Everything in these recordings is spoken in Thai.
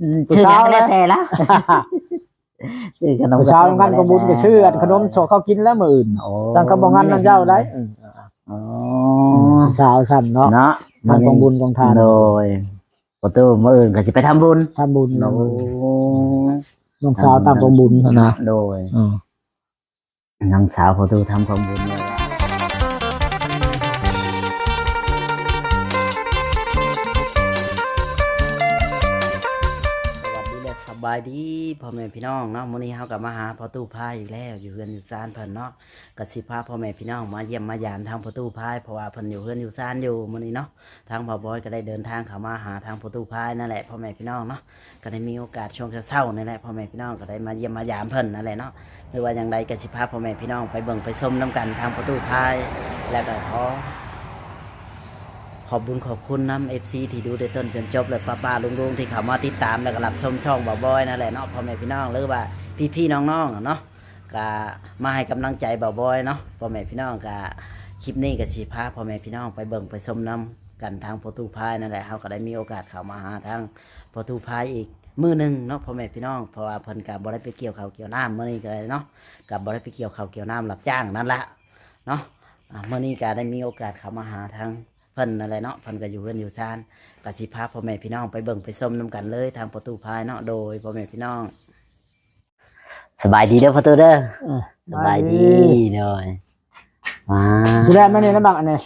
อืมชื่อยังไม่ได้แต่ละชื่อขนมผู้สาวกันก็บุญก็ชื่ออันขนมโชเขากินแล้วมื้ออื่นโอ้สั่งกระบอกงานนั่นเจ้าได้อืมอ๋อผู้สาวสั่นเนาะเนาะทำกองบุญกองทานโดยประตูมื่ออื่นก็จะไปทำบุญทำบุญโดน้องสาวตามกองบุญนะโดยอืมน้องสาวประตูทำความบุญเลยายดีพ่อแม่พี่น้องเนาะมื้อนี้เฮากับมาหาพ่อตู้พายอีกแล้วอยู่เฮือนอยู่ซานเพิ่นเนาะก็สิพาพ่อแม่พี่น้องมาเยี่ยมมายามทางพ่อตู้พายเพราะว่าเพิ่นอยู่เฮือนอยู่ซานอยู่มื้อนี้เนาะทางพ่อบอยก็ได้เดินทางเข้ามาหาทางพ่อตู้พายนั่นแหละพ่อแม่พี่น้องเนาะก็ได้มีโอกาสช่วงเช้าๆนั่นแหละพ่อแม่พี่น้องก็ได้มาเยี่ยมมายามเพิ่นนั่นแหละเนาะหรือว่าอย่างไรก็สิพาพ่อแม่พี่น้องไปเบิ่งไปชมน้กันทางพ่อตู้พายแล้วก็ขอ ขอบบุญขอบคุณน้ำเอฟซีที่ดูได้ต้นจนจบเลยป้าป้าลุงลุงที่เขามาติดตามแล้วก็รับชมช่องบ่าวบอยนั่นแหละเนาะพ่อแม่พี่น้องหรือว่าพี่พี่น้องๆอะเนาะก็มาให้กำลังใจบ่าวบอยเนาะพ่อแม่พี่น้องก็คลิปนี้ก็สีพาพ่อแม่พี่น้องไปเบิ่งไปชมน้ำกันทางประตูพายนั่นแหละเขาก็ได้มีโอกาสเข้ามาหาทางประตูพายอีกมือหนึ่งเนาะพ่อแม่พี่น้องเพราะว่าเพิ่นกับบ่ได้ไปเกี่ยวข้าวเกี่ยวน้ำมื่อนี้ก็เลยเนาะกับบ่ได้ไปเกี่ยวข้าวเกี่ยวน้ำรับจ้างนั่นแหละเนาะอ่ามื่อนี้ก็ได้มีโอกาสเข้ามาหาทาง เพิ่นอะไรเนาะเพิ่นก็อยู่เพิ่นอยู่ซานก็สิพาพ่อแม่พี่น้องไปเบิ่งไปชมนํกันเลย ทางประตูพายเนาะโดยพ่อแม่พี่น้อง สบายดีเด้อประตูเด้อเออสบายดีเด้อมาสุดแรกไม่เนี่ยนะบังอันนี้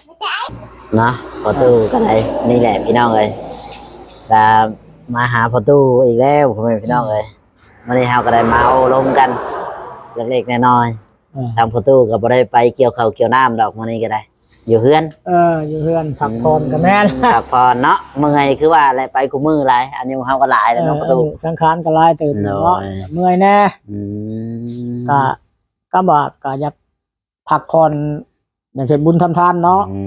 เนาะประตูก็ได้นี่แหละพี่น้องเลยก็มาหาประตูอีกแล้วพ่อแม่พี่น้องเลยวันนี้เฮาก็ได้มาเอาลมกันเล็กๆน้อยเออๆทางประตูก็บ่ได้ไปเกี่ยวข้าวเกี่ยวน้ำดอกมื้อนี้ก็ได้ อยู่เฮือนเอออยู่เพื่อนพักผ่อนกับแม่นพักผ่อนเนาะเมื่อยคือว่าอะไรไปกูมือหลายอันนี้เฮาก็หลายเอแล้วอเนาะประตูสังขารก็หลายตื่นโดยเนาะเมื่อยแน่อืมก็ก็บอกก็อยากพักผ่อนอย่างเช่นบุญทำทานเนาะอื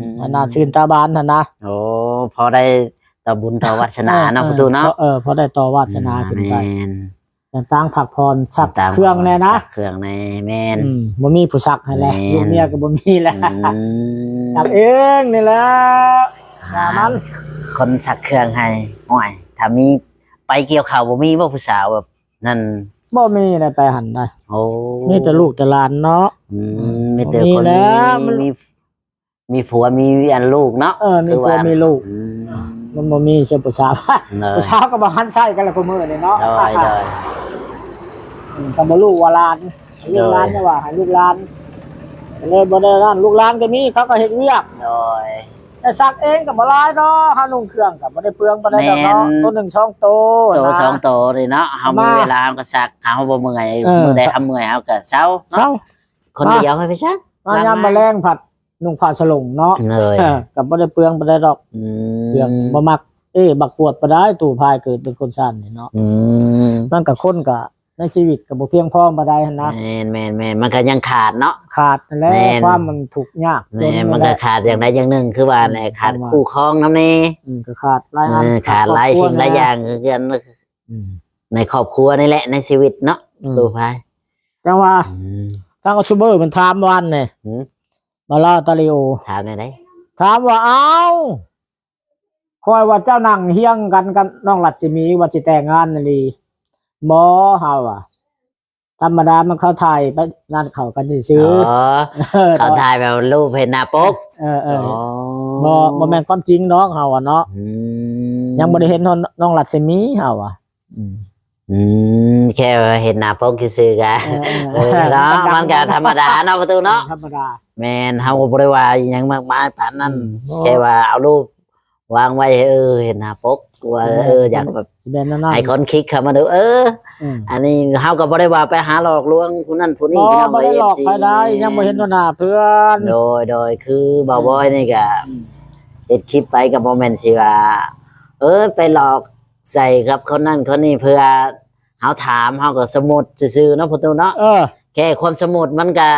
มอันน่าชื่นตาบานน่ะนะโอ้พอได้ต่อบุญต่อวัฒนาเนาะประตูเนาะเออพอได้ต่อวาสนาขึ้นไปแม่นแต่ตั้งพักผ่อนสักตามเครื่องแน่นะสักเครื่องในแม่นอืมบ่มีผู้สักให้แหละแม่นลูกเมียก็บ่มีแหละอืมสักเองนี่แหละอย่ามันคนสักเครื่องให้ห่วยถ้ามีไปเกี่ยวข่าวบ่มีบ่ผู้สาวแบบนั่นบ่มีอะไรไปหันได้โอ้มีแต่ลูกแต่หลานเนาะอืมมีแต่มีคนแล้มีวมันมี มีผัวมีอันลูกเนาะเออมีคือผัวว่ามีลูกอืมมันบ่มีเสียผู้สาวเลยผู้สาวก็บ่หันใส่กันละกูมื้อนี่เนาะเลย เลยอืมก็บ่ลูกว่าหลานลูกหลานจะว่าให้ลูกหลานก็เลยบ่ได้ร้านลูกหลานก็มีเขาก็เฮ็ดเวียกเลยแต่ซักเองก็บ่หลายเนาะหานุ่งเครื่องก็บ่ได้เปลืองบ่ได้ดอกเนาะแม่นตัวหนึ่งสองโตโตนะสองโตเลยเนาะเฮามีมาเวลาเฮาก็ซักเฮาบ่เมื่อยเออมื้อใดทำเมื่อยเฮาก็เช้าเช้าเนาะคนเดียวให้ไปซักมายามแมลงผัดนุ่งผ้าสลงเนาะเลยเออก็บ่ได้เปลืองบ่ได้ดอกอืเรื่องมบ่มักเอ้บักปวดบ่ได้ตู่พายเกิดเป็นคนซ่านนี่เนาะอืมมันก็คนก็ ในชีวิตก็บ่เพียงพอบ่ได้หั่นนะแม่นแม่นแม่นมันก็ยังขาดเนาะ ขาดนั่นแหละแม่น ความมันทุกข์ยากแม่นจมันก็ขาดอย่างใดอย่างหนึ่งคือว่าเนี่ยขาดประมาณคู่ครองนำแน่อืมก็ขาดหลายเออันอขาดหลายสิ่งหลายอย่างคือกันอืมในครอบครัวนี่แหละในชีวิตเนาะอืมตัวพายจังว่าอืมทางอซูเบอร์มันถามวันนี่หืมมาลาตาลิโอ ถามได้ไหนถามว่าเอ้าคอยว่าเจ้านั่งเฮียงกันกับน้องรัศมีว่าสิแต่งงานนาลี บ่เฮาอะ ธรรมดามันเขาถ่ายไปงานเขากันซื่ออ๋อๆเออเขาถ่ายแบบรูปเห็นหน้าปกเออเอออ๋อบ่บ่แม่นความจริงน้องเฮาอะเนาะอืมยังบ่ได้เห็นน้องรัศมีเฮาอะอืมอืมแค่เห็นหน้าปกซื่อๆกันเออเออเนาะมันก็ธรรมดาเนาะประตูเนาะธรรมดาแม่นเฮาก็บ่ได้ว่าอิหยังมากมายปานนั้นอืมแค่ว่าเอารูป วางไว้ให้เออเห็นหน้าปกว่าเอออยากแบบสิเป็นนั่นน่ะให้คนคลิกเข้ามาดูเอออืมอันนี้เฮาก็บ่ได้ว่าไปหาหลอกลวงผู้นั้นผู้นี้บ่พี่น้องบ่ได้หลอก FC ใครได้ยังบ่เห็นว่าหน้าเพื่อนโดยโดยคือบ่าวบอยนี่ก็เฮ็ดคลิปไปก็บ่แม่นสิว่าเออไปหลอกใส่กับคนนั้นคนนี้เพื่อเฮาถามเฮาก็สมมุติซื่อๆเนาะพ่อตูเนาะเออแค่ความสมมุติมันก็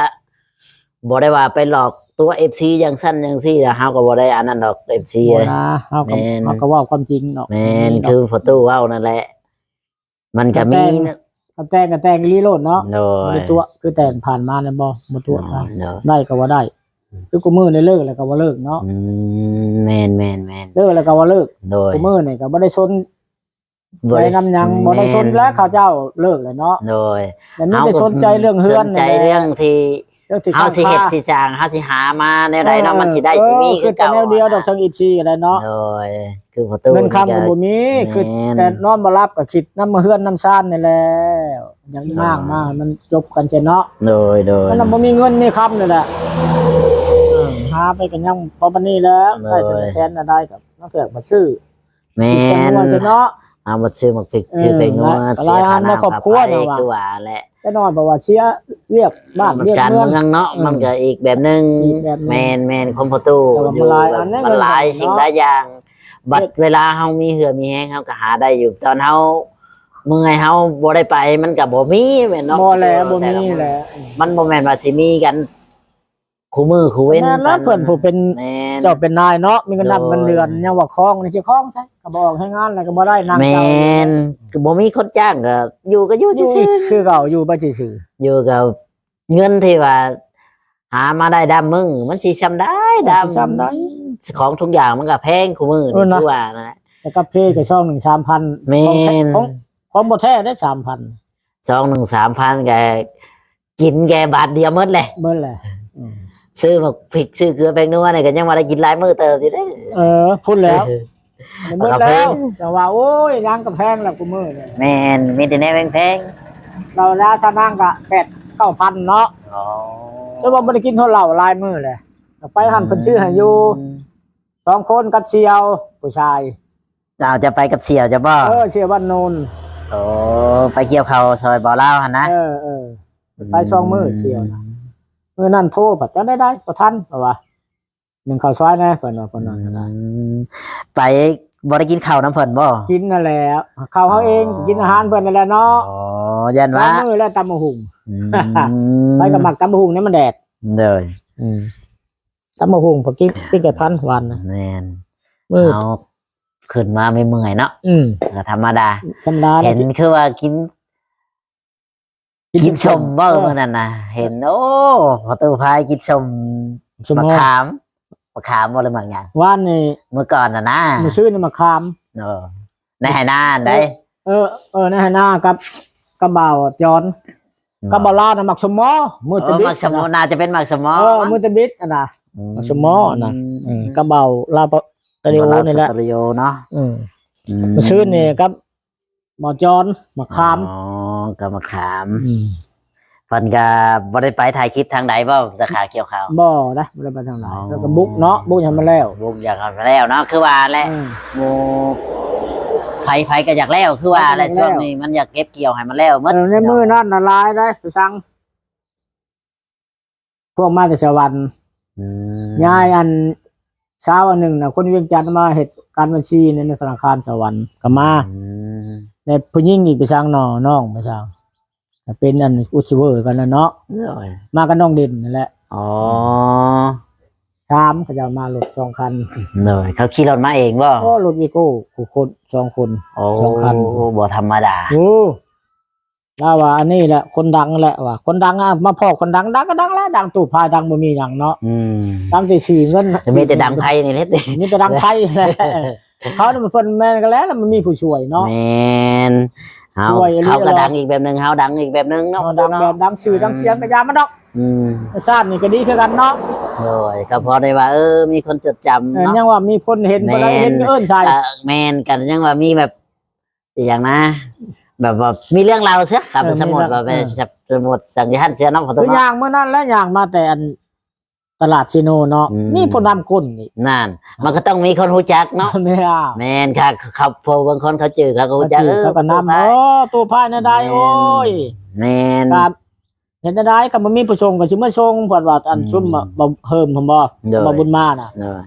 บ่ได้ว่าไปหลอก ตัว FC อย่างสั้นอย่างซี่แล้วเฮาก็บ่ได้อันนั้นดอก FC บ่เอ้ยนะเฮาก็แม่นเฮาก็เว่าความจริงเนาะแม่นคือพ่อตูเว้านั่นแหละ มันก็มีนะก็แต่งก็แต่งลีโลดเนาะโดบ่ยได้ตัวคือแต่งผ่านมาแล้วบ่บ่ตัวนะโดยได้ก็ว่าได้คือกูมือได้เลิกแล้วก็ว่าเลิกเนาะอืมแม่นแม่นแม่นเลิกแล้วก็ว่าเลิกโดยกูมือนี่ก็บ่ได้สนบ่ใจได้น้ำหยังบ่ได้สนแล้วเขาเจ้าเลิกแล้วเนาะโดย แต่นี่จะสนใจเรื่องเฮือนสนใจเรื่องที่ เรื่องที่เฮาสิเฮ็ดสิสร้างเฮาสิหามาแนวใดเนาะมันสิได้สิมีคือเก่าแนวเดียวดอกจังอีซีอะไรเนาะโดยคือประตูเงินคำกับบ่มีแม่นคือแต่นอนบ่รับก็คิดน้ำมาเฮือนน้ำซ่านนี่แหละอย่างมากมากมันจบกันเจเนาะโดยโดยมันน่ะบ่มีเงินมีคำนี่แหละอืมหาไปกันยังพอปานนี้แล้วได้เป็นแสนน่ะได้กับน้องเถือกมาซื้อแม่กินนกันว่าจะเนาะ เอามาซื้อมาพริกเออซื้อไปงัวและเสียค่าหลายอันในครอบน้ำครัวค่าไฟน่ะว่ะคือว่าแหละแต่นอนเพราะว่าเสียเรียกบ้านมันเรียกการเมืเมืององเนาะอืมมันก็อีกแบบหนึงอีกแบบหนึ่งแมนแมนคอมประตูแต่ว่ามันอยู่หลายแบบอันนั้นมันหลายเนาะสิ่งหลายอย่าง บัดเวลาเฮามีเหือมีแห้งเฮาก็หาได้อยู่ตอนเฮาเมื่อยเฮาบ่ได้ไปมันก็บ่มีแม่นเนาะบ่แล้วบ่ต่ะมีคนแหละมันบ่แม่นว่าสิมีกัน คู่มือคู่เว้นแม่นแล้วเพิ่นผู้เป็นแม่น เจ้าเป็นนายเนาะมีเงินนับโดยเงินเดือนยังว่าคล้องนี่สิคล้องใช่ก็บอกให้งานอะไรก็บ่ได้นางแม่เจ้านก็บ่มีคนจ้างก็อยู่ก็อยู่อยู่ซื่อคือเก่าอยู่ไปซื่อๆอยู่กับเงินที่ว่า หามาได้ดำมึงมันสิซ้ำได้ๆดำซ้ำได้ ของทุกอย่างมันก็แพงคู่มือเออนี่นะ คือว่านะ แล้วก็เพก็ช่อง1 3,000แม่น ของของบ่แท้ได้3,000สองหนึ่งสามพันแกกินแกบาทเดียวหมดเลยเบิ่นแหละอืม ซื้อมาพริกซื้อเกลือแป้งนัวเนี่ยก็ยังมาได้กินหลายมื้อเติมสิได้เออพูดแล้วเออเบิ่นแล้วแต่ว่าโอ้ยยังก็แพงแล้วกูมื้อเนี่ยแมนมีแต่แนวแพงเราแล้วถ้านั่งก็8 9,000เนาะๆอ๋อแต่ว่าบ่ได้กินเท่าเหล้าหลายมื้อเลยไปหั่นเพิ่นชื่อให้อยู่สองคนกับเชียวผู้ชายเอาจะไปกับเสี่ยวจะบ่เออเชียวบ้านโนนโอ้ไปเกี่ยวเขาวซอยบ่อเล่าวหันนะเออเออไปช่องมื้อเสี่ยวนะเมื่อนั้นโทรบัดจะได้ได้บ่ทันเพราะว่าหนึ่งข้าวซอยแน่เพิ่นว่าเพิ่นว่าอืมไปบ่ได้กินข้าวน้ำเพิ่นบ่กินนั่นแหละข้าวเฮาเองกินอาหารเพิ่นนั่นแหละเนาะอ๋อยันสอว่างมื้อแล้วตำบักหุ่งอืมไปกับหมักตำบักหุ่งนี่มันแดดเด้ออืมตำบักหุ่งพอกินกินแค่พันวันนะแม่นมื้อเอาขึ้นมาไม่เมื่อยเนาะอืมก็ธรรมดา ธรรมดาเห็นคือว่ากิน กินชมบ่เออเมื่อนั้นนะเห็นโอ้พอตู้พายกินชมชมมะขามมะขามบ่หรือมังอย่างว่านนี่เมื่อก่อนน่ะนะมื้อชื่อนี่มะขามเออในไหหน้าได้เออเออในหน้ากับกับบ่าวจอนกับบ่าวลาวน่ะมักสมอมือเอตะอบิดมักสมอน่าจะเป็นมักสมอเออมือตะบิดอะนะมักสมอน่ะเออกับบ่าวลาวตะเดียวนี่แหละสตริโอเนาะอืมมื้อชื่อนี่กับ บ่าวจอนมะขามอ๋อกับมะขามเพิ่นก็บ่ได้ไปถ่ายคลิปทางใดบ่ราคาเกี่ยวข้าว บ่นะบ่ได้ไปทางไหนอ๋อ แล้วก็บุกเนาะบุกให้มันแล้วลูกอยากเอาแล้วเนาะคือว่าแหละเออหมู่ไผไผก็อยากแล้วคือว่าแหละอยากแล้ว ช่วงนี้มันอยากเก็บเกี่ยวให้มันแล้วหมดเออในมือนั่นน่ะลายได้ไปสั่งพวกมาแต่สวรรค์อืมยายอันเช้าอันหนึ่งน่ะคนเวียงจันทน์มาเฮ็ด การบัญชีในธนาคารสวรรค์ก็มาอืมในผู้หญิงอีกไปสั่งน้อน้องไปสั่งก็เป็นอันอุชิเวอร์กันแล้วเนาะโอ้ยมากับน้องเด่นนั่นแหละอ๋อสามเขาจะเอามารถสองคันเลยเขาขี่รถมาเองบ่ก็รถวีโก้ผู้คนสองคนโอ้สองคันบ่ธรรมดาโอ้ แล้วว่าอันนี้แหละคนดังแหละว่าคนดังอะมาพอคนดังดังก็ดังแล้วดังตู่พายดังบ่มีหยังเนาะอืมดังที่สี่เงินจะมีแต่ดังไพ่นี่เล็ดมีแต่ดังไทยแหละเขาเนี่ยมันเพิ่นแม่นกันแล้วแล้วมันมีผู้ช่วยเนาะแมนเฮาช่วยอันนี้เขาก็เหรอดังอีกแบบหนึงเฮาดังอีกแบบหนึงเนาะเอาดังแบบดังชื่อดังเสียงก็อยามันดอกอืมชาตินี่ก็ดีคือกันเนาะโดยก็พอได้ว่าเออมีคนจดจำเออเนาะยังว่ามีคนเห็นบ่ได้เห็นเอิ้นใส่เออแมนกันยังว่ามีแบบอย่างนะ แบบว่ามีเรื่องราวเสียครับเป็นสมุดว่าเป็นสมุดสังยานเสียน้องขอโทคืษอเนาะ ย่างเมื่อนั้นและย่างมาแต่อันตลาดซิโนเนาะอืม นี่พนนำก้นนี่นั่น มันก็ต้องมีคนรู้จักเนาะเนี่ยแมนค่ะเขาพอบางคนเขาจือเขาก็เขารู้จักจืเออเขาก็นำไปโอ้ตัวพายในะได้โอ้ยแมน ครับเห็นได้ก็บ่มีผู้ชงก็สิมาชงเพิ่นว่าอันอืมซุ่มอะบ่เฮิมผมบ่โดยบ่บุญมาน่ะโดย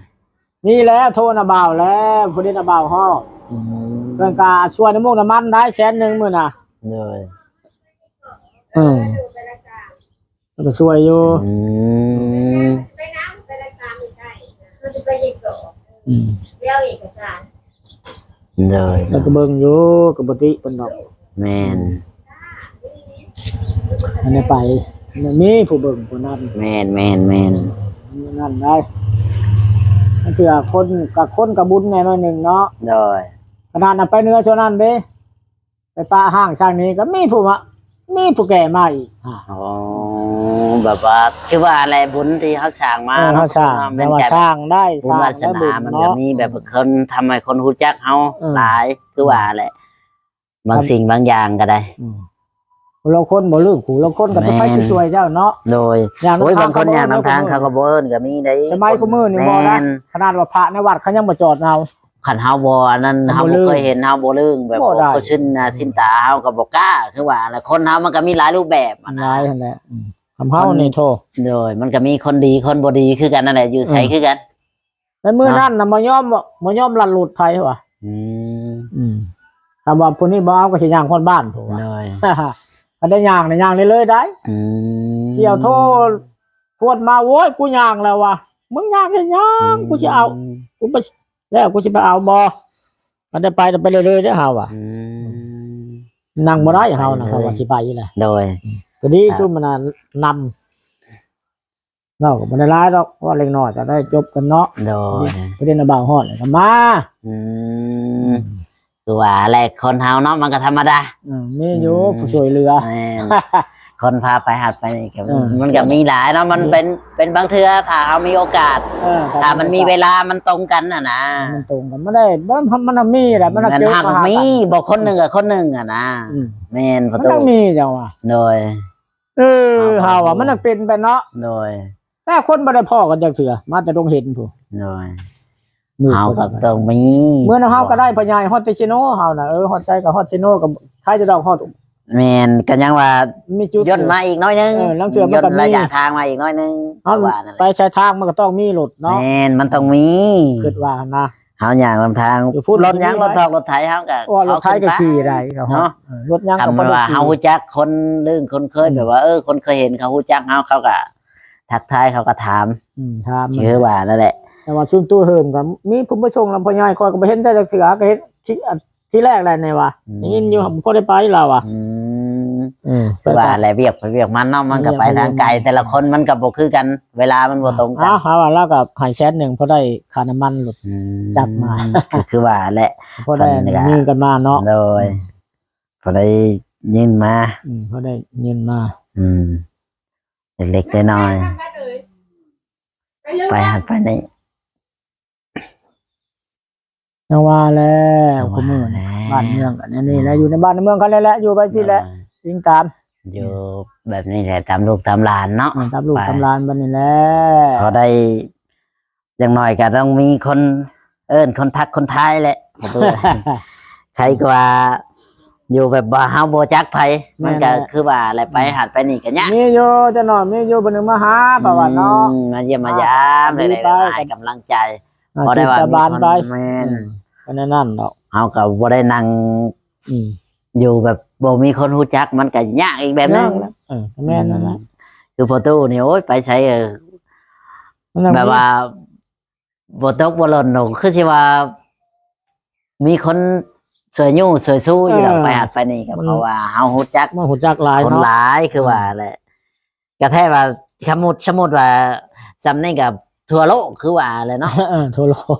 นี่แหละโทรนะบ่าวแล้วผู้นี้นะบ่าวฮอด อืมเพิ่นก็ช่วยน้ำมูกน้ำมันได้แสนหนึงมื้อน่ะโดยเออมันก็ช่วยอยู่อืมไปน้ำไปรายการไม่ได้มันจะไปยิงก่อนอืมเรียกเอกสารโดยแล้วก็เบิ่งอยู่ก็บ่ติเพิ่นดอกแมนอันนี้ไปมันมีผู้เบิ่งผู้นั้นแมนแมนแมนนั่นได้มัน เถื่อคนกับคนกับบุญแน่นอนหนึ่งเนาะโดยขนาดนั้นไปเนื้อช่วนั้นเด้ไปป้าห้างช่างนี้ก็มีผู้มามีผู้แก่มาอีกอ่าอ๋อแบบว่าคือว่าอะไรบุญที่เขาสร้างมาเออเขาสร้างเป็แต่นว่าการสร้างได้บุสญร้างวาสได้นาบุญมันก็เนาะมีแบบคนทำให้คนรู้จักเฮาเออหลายคือว่าแหละบางสิ่งบางอย่างก็ได้อืม เราคนบ่ลืมขู่เราคนก็จะไปแม่นช่วยเจ้าเนาะโดยอย่างโอ้ยทบางคนอย่างก็บ่นำทางเขาก็บ่เอิ้นก็มีได้สมัยกูมือนี่บ่นะแม่นขนาดว่าพระในวัดเขายังบ่จอดเอาขันเฮาบ่อันนั้นเขาเฮาบ่บ่ลืมเคยเห็นเฮาบ่ลืมแบบบ่ได้บ่ชินหน้าชินตาเฮาก็บ่กล้าคือว่าแล้วคนเฮามันก็มีหลายรูปแบบอะหนะลายนั่นแหละอืมคำเฮานี่โทโดยมันก็มีคนดีคนบ่ดีคือกันนั่นแหละอยู่ใส่อืมคือกันแต่มื้อนั้นน่ะบ่ยอมบ่ยอมลัดหลุดไผว่ะอืมอืมคำว่าผู้นี้บ่เอาก็สิย่างคนบ้านโทว่าโดย ก็ได้ย่างได้ย่างได้เลยได้อืมเสี่ยวโทษพวดมาโว้ยกูย่างแล้วว่ะมึงย่างแค่ย่างกูสิเอากูไปแล้วกูสิไปเอาบ่มันได้ไปแต่ไปเรื่อยๆได้อเฮาอะอืม นั่งบ่ได้เฮานะไปเขาเลยว่าสิไปอยู่แหละโดย ก็ดีครับ ชุมมันน่ะนำเนาะก็บ่ได้ร้ายดอกเพราะว่าเล็กน้อยก็ได้จบกันเนาะโดยประเด็นน่ะบ่าวฮอดเลยก็มาอืม คือว่าอะไรคนเฮาเนาะมันก็ธรรมดาอืมมีอยู่อืมผู้ช่วยเหลือ แม่นคนพาไปหัดไปนี่ก็เออมันก็มีหลายเนาะมันเป็นเป็นบางเทื่อถ้าเฮามีโอกาส เออถ้ามันมีเวลามันตรงกันน่ะนะมันตรงกันไม่ได้มันมันน่ะมีแหละมันน่ะมันเจอหักมาหามีกันบอกคนหนึ่งกับคนหนึ่งอะนะอืมแม่นปมัระนตูต้องมีจังว่ะโดย เออเอาเฮาอะมันน่ะเป็นไปเนาะโดย แต่คนบ่ได้พ่อกันจังเถื่อมาแต่ต้องเห็นผู้โดยมือ เฮาก็ต้องมีเมื่อเฮาก็ได้พญายฮอดเตชิโนเฮาน่ะเออฮอดใจกับฮอดซิโนกับใครจะดอกฮอดแม่นก็ยังว่ามีจุดย่นมาอีกน้อยนึงเออแล้วเทื่อมันย่นก็มีระยะทางมาอีกน้อยนึงเฮาว่านั่นแหไปละใช้ทางมันก็ต้องมีรถเนาะแม่นมันต้องมีคิดว่านะเฮาอย่างลำทางเดี๋ยวพูดรถยังดีๆรถทอกรถไถเฮาก็ว่ารถไทยก็เอาขี่ขึ้นปได้ก็ฮอดเนาะเออรถยังก็คำบ่ได้ว่าขี่เฮาฮู้จักคนลื่นคนเคยแบบว่าเออคนเคยเห็นเขาฮู้จักเฮาเขาก็ทักทายเขาก็ถามอืมถามมันชื่อว่านั่นแหละ แต่ว่าชุนตู้เฮิมก็มีผู้ประชงลำพญายคอยก็ไปเห็นแต่เสือก็เห็นที่อันที่แรกแหละในว่าอืมได้ยินอยู่ผมก็ได้ไปเราอะอืมอืมคือว่าอะไรเวียกไปเวียกมันเนาะมันก็ไปทางไกลแต่ละคนมันก็บ่คือกัน เวลามันบ่ตรงกันอ้าวหาว่าเรากับหายแสนหนึ่งเพราะได้ค่าน้ำมันหลุดอืมจับมาก็คือว่าแหละเพราะได้คนเนี่ยเงินกันมาเนาะโดยพอได้ยินมาอืมเพราะได้เงินมา อืมเล็กๆน้อยๆไปหัดไปนี่ ยังว่าแล้วขมือนี่บ้านเมืองกันนี่แหละอยู่ในบ้านในเมืองกันแหละอยู่ไปสิแหละยิงตามอยู่แบบนี้แหละตามลูกตามหลานเนาะอืมตามลูกไปตามหลานบ้านนี่แหละพอได้อย่างน้อยก็ต้องมีคนเอิ้นคนทักคนทายแหละประตูใครก็ว่าอยู่แบบว่าเฮาบ่จักไผมันก็คือว่าอะไรไปหัดไปนี่ก็ยากมีอยู่จะนอนมีอยู่บนหนึ่งมาหาประวัติเนาะอืมมาเยี่ยมมายามดีได้ไปได้ให้กำลังใจ อ่าพอได้ว่าจิตมีบานคนไปแม่นอืมก็แน่นั่นดอกเฮาก็บ่ได้นั่งอืมอยู่แบบบ่มีคนรู้จักมันก็ยากอีกแบบนึงนั่นแหละเออแม่นนั่นแหละคือประตูนี่โอ้ยไปใช้เออมันยังแบบว่าบ่ตกบ่หล่นหนูคือสิว่า มีคนสวยยู่สวยสู้อยู่ดอกไปหัดไปนี่ก็เพราะว่าเฮารู้จักมันหูจักหลายคนเนาะหลายคือว่าแหละก็แท้ว่าสมมุติสมมุติว่าจำนี่กับ ทั่วโลกคือว่าเลยเนาะเออทั่วโลก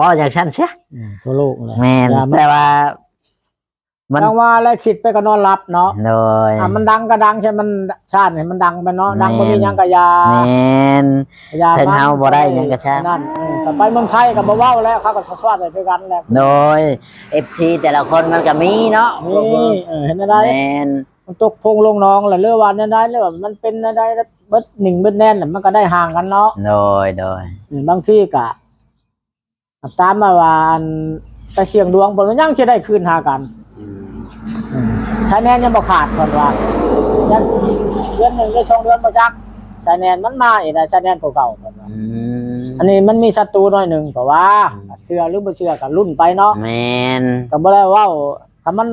ว่าจากฉันเชียอืมทั่วโลกเลยแม่นอย่ามาแต่ว่า มันดังว่าแล้วคิดไปก็นอนหลับเนาะโดยอะมันดังก็ดังใช่มันชาติเนี่ยมันดังไปเนาะดังบ่แม่นมีหยังก็อยาแม่นอยาถึงเฮาบ่ได้หยังก็ช่างนั่นเออแต่ไปเมืองไทยก็บ่เว้าแล้วเขาก็สวัสดีด้วยกันแหละโดยเอฟซีแต่ละคนมันก็มีเนาะนี่เออเห็นได้แม่น มันตกพงลงน้องแหละเรื่องวันนั้นได้เรื่องมันเป็นได้เบิดหนึ่งเบิดแน่นน่ะมันก็ได้ห่างกันเนาะโดยโดยอืมบางที่กะตามมาว่าอันไปเสี่ยงดวงบนมันยังจะได้คืนหากันชายแนนยังบ่ขาดคนว่ายังเดือนหนึ่งได้สองเดือนบ่จักชายแนนมันมาอีกนะชายแนนเก่าๆคนว่าอืมอันนี้มันมีศัตรูหน่อยหนึ่งเพราะว่าเชื่อหรือบ่เชื่อกับรุ่นไปเนาะแม่นก็บ่ได้เว้าถ้ามัน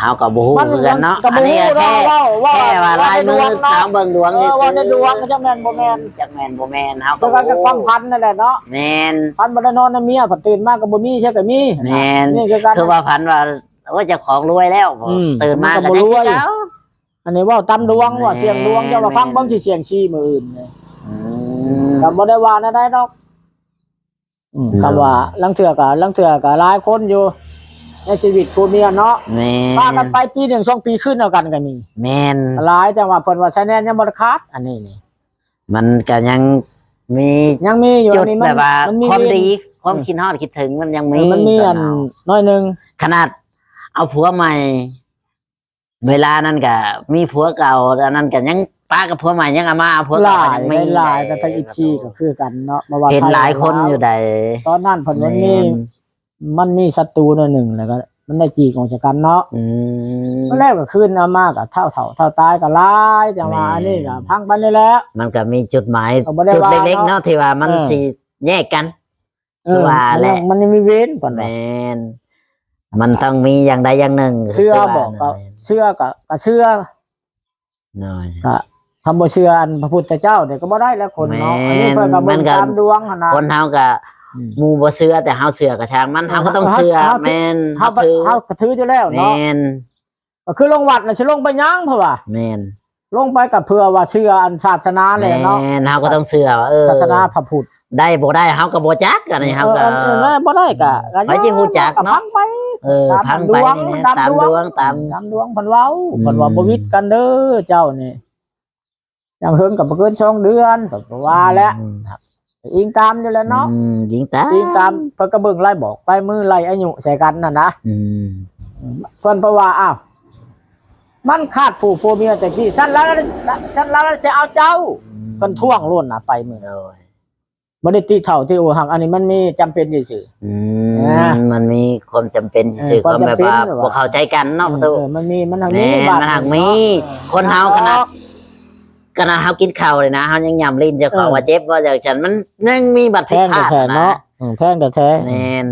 เฮาก็บ่ฮู้คือกันเนาะก็อันบ่นี้รู้ก็เนาะแค่เว้าเว้าแค่ว่าลายมือเนาะตามเบิ่งดวงเอนี่อว่าในดวงก็จะแม่นบ่แม่นจักแม่นบ่แม่นเฮาก็ก็บ่ก็ความพันนั่นแหละเนาะแม่นพันบ่ได้นอนนะเมียผัดตื่นมาก็บ่มีใช่ก็มีแม่นนี่คือการคือว่าพันว่าว่าเจะของรวยแล้วอืมตื่นมามันก็ก็บ่ได้รวยคือเก่าอันนี้เว่าตำดวงว่าแม่นเสียงดวงเจ้าว่าแม่นฟังเบิ่งสิเสียงชี้มืออื่นเนี่ยอืมก็บ่ได้ว่านะได้ดอกอืมอืมคำว่าลังเถื่อก็ลังเถื่อก็หลายคนอยู่ ในชีวิตผู้เมียเนาะแม่พากันไปปีหนึ่งสองปีขึ้นเอากันก็มีแม่นหลายจังหวะเพิ่นว่าใช้แนนยังบ่ได้ขาดอันนี้นี่มันก็ยังมียังมีอยู่จุอัดนนี้มัแบบว่ามันมีความดีความคิดฮอดคิดถึงมันยังเอมีอมันมีอันตเาน้อยหนึงขนาด เอาผัวใหม่ เวลานั้นก็มีผัวเก่าอันนั้นก็ยังป้ากับผัวใหม่ยังเอามาเอาผัวหเก่าลาก็ยยังมีหลายแต่ทางอีกทีก็คือกันเนาะบ่ว่าเห็นหลายคนอยู่ใด ตอนนั้นเพิ่นมันมีมัน มีศัตรูหน่อยหนึ่งแล้วก็ มันได้จีกออกจากกันเนาะอืมเมื่อแรกก็ขึ้นเอามากก็เท่าเท่าเท่าตายก็หลายจังหวะแม่ นี้ก็พังไปนี่แหล้ว มันก็มีจุดหมายก็บ่ได้จุดว่าเล็กๆเนาะเนาะที่ว่ามันเออ สิแยกกันเออว่าแหละ มันยังมีเว้นก่อนแมว่านมันต้องมีอย่างใดอย่างหนึ่งเชื่อคืว่าบอกก็แม่นเชื่อก็ก็เชื่อหน่อย ก็ทำบ่เชื่ออันพระพุทธเจ้าเนี่ยก็บ่ได้แล้วคนเนาะแม่นอันนี้เพิ่นก็มัเบิ่นงก็ ตามดวงหั่นนะคนเฮาก็อืม หมู่บ่เชื่อแต่เฮาเชื่อก็ช่างมันเฮาก็ต้องเชื่อเฮาแม่นเฮาเฮาถือเฮาก็ถืออยู่แล้วแม่เนาะนก็คือลงวัดน่ะสิลงไปยังเพราะว่าแม่นลงไปก็เพื่อว่าเชื่ออันศาสนาแหแม่ละเนาะนเฮาก็ต้องเชื่อว่าเออศาสนาพระพุทธได้บ่ได้เฮาก็บ่จักกันนี่เฮาก็เออเออเออบ่ได้ก็ก็ไปที่ฮู้จักเนาะพังไปเออพังไปนี่นะตามดวงตามตามดวงเพิ่นเว้าอืมเพิ่นว่าบ่วิตกันเด้อเจ้านี่ยังเฮิงกับบ่เกินสองเดือนก็ว่าแล้ว อืมอิงตามอยู่แล้วเนาะอืมยิงตาอิงตามเพิ่นก็เบิ่งไล่บอกไปมือไล่อายุใส่กันน่ะนะอืมเพิ่นเพราะว่าอ้าวมันขาดผู้ผัวเมียแต่พี่ฉันแล้วฉันแล้วจะเอาเจ้าเพิ่นท่วงล้นน่ะไปมือโอ้ยบ่ได้ตีเท่าที่โอหังอันนี้มันมีจำเป็นซื่ออืมอ่ามันมีความจำเป็นเออสื่อความแบบว่าความจำเป็นหรือว่าพวกเข้าใจกันๆเนาะประตูเออมันมีมันทางแม่นี้นบาดมันหักมีคนเฮาขนาด ขนาดเฮากินข้าวเลยนะเฮายังยำลิ้นเจ้าของว่าเจ็บว่าจากฉันมันยังมีบัตรแพผิดงพแต่ลาดแท้นะเนาะอืมแพงแต่แท้แม่น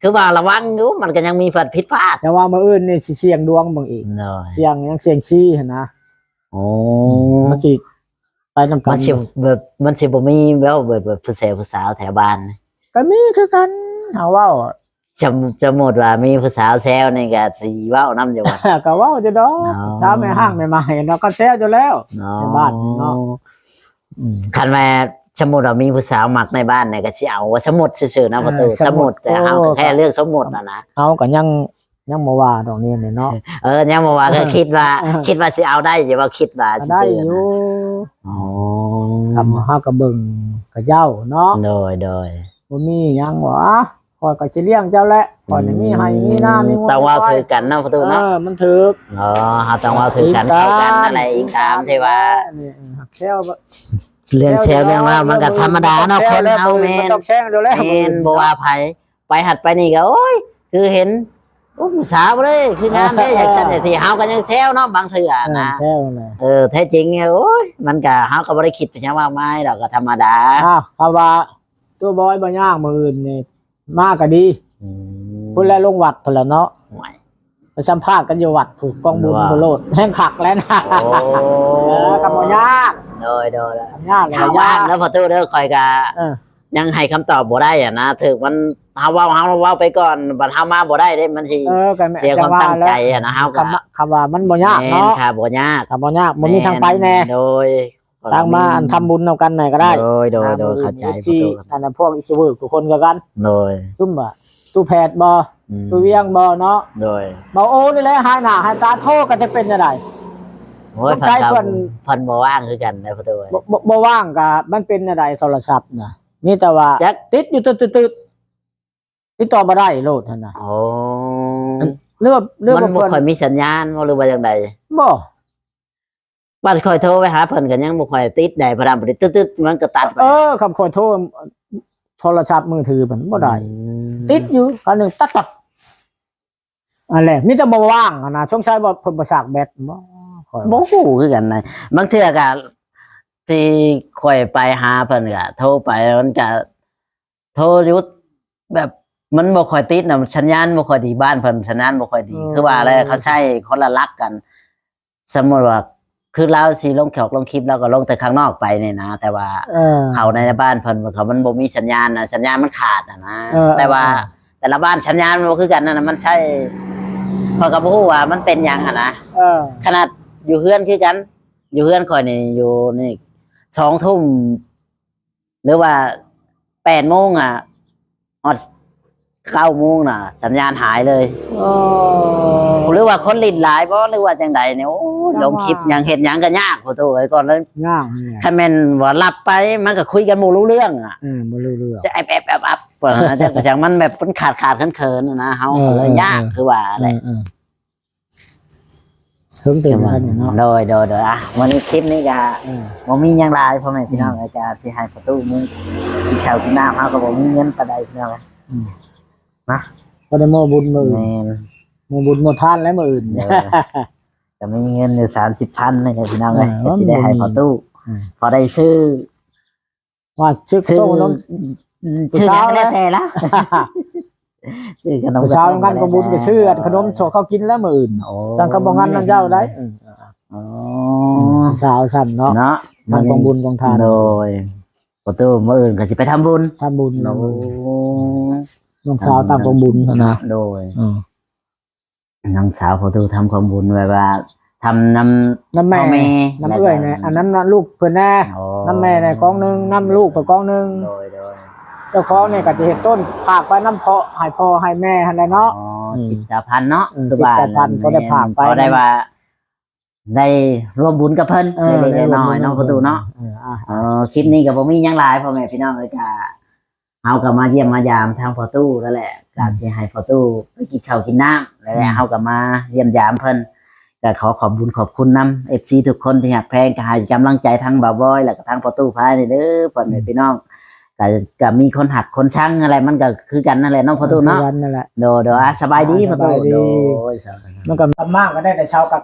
คือว่าระวังอยู่มันก็ยังมีบัตรผิดพลาดแต่ว่ามื้ออื่นนี่สิเสี่ยงดวงเบิ่งอีกเนาะเสี่ยงยังเสี่ยงชี้หั่นนะโอ้มันสิไปนำกัมันนสิแบบมันสิบ่มีแล้วแบบแบบผู้ชายผู้สาวแถวบ้านก็มีคือกันเฮาเว้า จะจะหมดว่ามีผู้สาวแซวนี่ก็สิเว้านํอยู่ว่า ก็เว้าจะดอกอ๋อถ้าไม่ห้างไม่มาเห็นเราก็แซวอยู่แล้วเนาะในบ้านเนาะคันแม่สมมุติว่ามีผู้สาวมักในบ้านเนี่ยก็สิเอาว่าสมุดซื่อๆนะประตูเออสสมุมุดดแต่เฮาโอ้ก็แค่เลือกสมุดน่ะนะเอาก็ยังยังบ่ว่าดอกนี้เนี่ยเนาะ เออยังบอกว่าก็เออคิดว่า เออ คิดว่าสิเอาได้อย่าว่าคิดว่าก็ได้ซื่อๆอนะยู่อ๋อคำเฮาก็เบิ่งกับเจ้าเนาะโดยโดยบ่มีหยังหวะ คอยก็สิเลี้ยงเจ้าแหละคอยนี่มีให้มีหน้ามีหัวต้องว่ามีถือกันเนาะประตูเอเนาะอมันถืออ๋อเฮาต้องว่าถือกันเข้ากันนั่นแหละอีกตามที่ว่านี่หักแซวบ่เรื่องแซวเรื่องว่ามันก็ธรรมดาเนาะคนเฮาแม่นต้องแซงอยู่แล้วแม่นบ่ว่าไผไปหัดไปนี่ก็โอ้ยคือเห็นโอ้ผู้สาวเลยคืองามเด้อยากฉันอยากสิเฮาก็ยังแซวเนาะบางเทื่อเออนะแซวเลยเออแท้จริงเนี่ยโอ้ยมันก็เฮาก็บ่ได้คิดไปจังว่าไม่ดอกก็ธรรมดาอ้าวคำว่าตัวบอยบ่ย่างมื้ออื่นนี่ มาก็ดีอืมพุ่นแลลงวัดพุ่นแหละเนาะห่วยไปสัมภาษณ์กันอยู่วัดถูกกองบุญว่าบุโลดแห้งขักแล้วนะโอ้เออกับบ่ยากโดยโดยยากเลยถามว่ายากแล้วพอตู้เด้อคอยกะเออยังให้คำตอบบ่ได้อะนะถึงมันเฮาเว้าเฮาเว้าไปก่อนบัดเฮามาบ่ได้เด้มันสิเออกันเสียความตั้งใจอะนะเฮาก็คำว่าคำว่ามันบ่ยากแม่นเนาะค่ะบ่ยากคำบ่ยากมันมีทางไปแน่โดย ทางมาอันทำบุญเอากันหน่อยก็ได้โดยโดยโดยเข้าใจพอที่ตู้อันนั้นพวกอิสเวิร์กทุกคนก็กันโดยตุ้มบ่ตู้แพทย์บ่อืมตู้เวียงบ่เนาะโดยบ่โอ้นี่แหละหายหน้าหายตาโทษก็จะเป็นจังไดโอ้ยต้องใช้เพิ่นเพิ่นเพิ่นบ่ว่างคือกันนะพอตู้บ่บ่บ่ว่างก็มันเป็นจังไดโทรศัพท์น่ะมีแต่ว่าจักติดอยู่ตึดๆๆติดต่อบ่ได้โลดหั่นน่ะโอ้เรื่องเรื่องมันบ่บ่เพิ่นค่อยมีสัญญาณบ่หรือว่าจังใดบ่ บัดค่อยโทรไปหาเพิ่นก็ยังบ่ค่อยติดได้พะดำบ่ได้ตึ๊ดๆมันก็ตัดไปเออคำขอโทษโทรศัพท์มือถือมันบ่ได้อืมติดอยู่คันหนึ่งตัดตัดอันแหละมีแต่บ่ว่างอะนะสงสัยบ่เพิ่นบ่สากแบตบ่ค่อยบ่ฮู้คือกันนะบางเทื่อก็ที่ค่อยไปหาเพิ่นก็โทรไปมันก็โทรอยู่แบบมันบ่ค่อยติดน่ะสัญญาณบ่ค่อยดีบ้านเพิ่นสัญญาณบ่ค่อยดี คือว่าอะไรเขาใช้คนละลักกัน สมมุติว่า คือเราสิลงแขกลงคลิปแล้วก็ลงแต่ข้างนอกไปเนี่ยนะ แต่ว่าเออ เขาในบ้านเพิ่นเขามันบ่มีสัญญาณนะสัญญาณมันขาดอะนะเออแต่ว่า เออ แต่ละบ้านสัญญาณมันบ่คือกันนั่นน่ะมันใช่พอกับผู้ว่ามันเป็นหยังอะนะเออ ขนาดอยู่เฮือนคือกัน อยู่เฮือนข่อยนี่อยู่นี่สองทุ่มหรือว่าแปดโมงอะฮอด เก้าโมงน่ะ สัญญาณหายเลยโอ้หรือว่าคนลิ้นหลายบ่หรือว่าจังใดเนี่ยโอ้ยลงคลิปหยังเห็นหยังก็ยากพอตัวไอ้ก่อนเลยย่างเนี่ยถ้าแม่นว่าหลับไปมันก็คุยกันบ่รู้เรื่องอะ อืมบ่รู้เรื่องจะแอบแอบแอบแอบเปิดจะกระจังมันแบบมันขาดขาดเขินเขินๆนะเฮาก็เลยเออเออยากคือว่าแหละเออๆถึงตื่นกันอยู่เนาะโดยโดยโดยอะวันนี้คลิปนี้ก็เออบ่มีหยังหลายพ่อแม่พี่น้องอาจารย์ที่ให้ประตูมึงที่แถวที่หน้าเฮาก็บ่มีเงินปานใดพี่น้อง บ่ได้โมบุญมือแม่นโมบุญโมทานและมืออื่น เด้อก็มีเงินอยู่30,000นะครับพี่น้องเอ้ยเออก็สิได้ให้ประตูอืม พอได้ซื้อว่าชื่อซื้อโตนมชื่อหยังก็แล้วผู้สาวนะ แต่ละซื้อขนมผู้สาวกันก็บุญก็ชื่อขนมโชเขากินแล้วมืออื่นโอ้สั่งกระบอกงานนั่นเจ้าได้อืมอ๋อสาวสั่นเนาะเนาะทางกองบุญกองทานโดยประตูมื้ออื่นก็สิไปทำบุญทำบุญโอ้ น้องสาวตามกองบุญนะโดยอืมน้องสาวประตูทำความบุญไว้ว่าทำน้ำน้ำแม่พ่อแม่น้ำเอื้อยเนี่ยอันนั้นน่ะลูกเพิ่นแน่โอ้น้ำแม่ในกองหนึงน้ำลูกไปกองหนึงโดยโดยเจ้าของเนี่ยก็จะเห็นต้นฝากไปน้ำเพาะให้พ่อให้แม่หันได้เนาะอ๋ออืมสิบสามพันเนาะอืมสุบานสิบสามพันก็ได้ฝากไปพอได้ว่า ได้ร่วมบุญกับเพิ่นเออเล็กๆน้อยๆเนาะประตูเนาะเอออะเออคลิปนี้ก็บ่มีหยังหลายพ่อแม่พี่น้องเลยก็ เฮาก็มาเยี่ยมมายามทางประตูนั่นแหละ การสิให้ประตูไปกินข้าวกินน้ำนั่นแหละเฮาก็มาเยี่ยมยามเพิ่นก็ขอขอบบุญขอบคุณนำ FC ทุกคนที่หักแพงก็ให้กำลังใจทั้งบ่าวบอย แล้วก็ทั้งประตูพายนี่เด้อพ่อแม่พี่น้องก็ก็มีคนหักคนชังอะไรมันก็คือกันนั่นแหละเน้องประตูเนาะวันนั่นแหละโดโดอะสบายดีประตูสบายดีโดยสบายดี มันก็ มากก็ได้แต่เช้ากับ